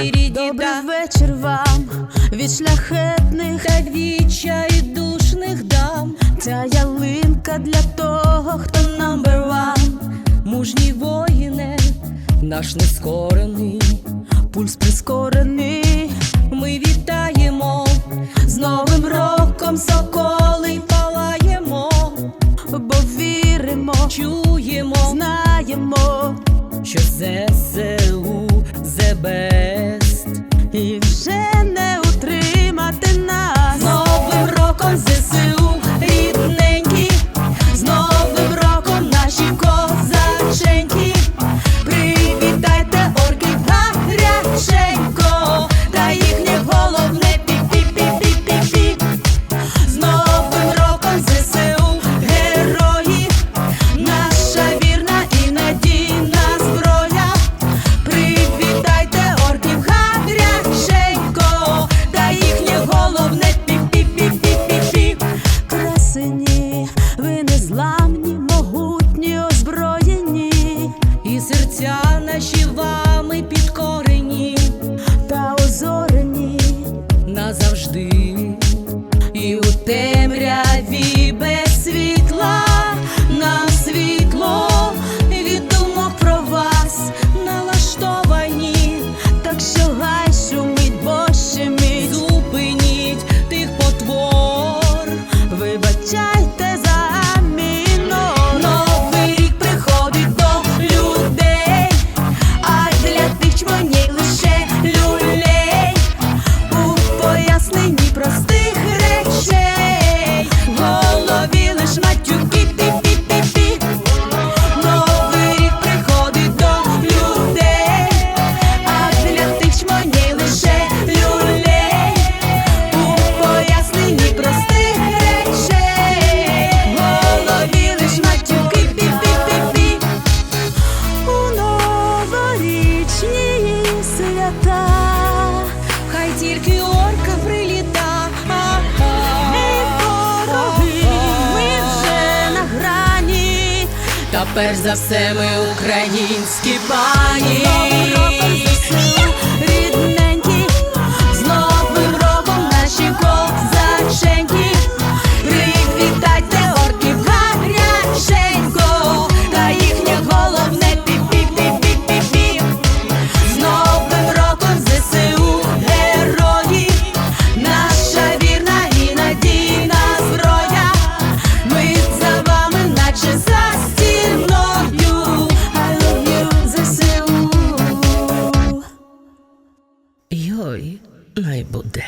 рідні Добрий вечір вам. Від шляхетних та душних дам. Ця ялинка для того, хто number one. Мужні воїни, наш нескорений, пульс прискорений. Ми вітаємо. З новим роком соколи палаємо, бо віримо, чуємо, знаємо, що ЗСУ, ЗБ If наші вами підкорені та озорені назавжди. Перш за все ми українські пані. той най буде.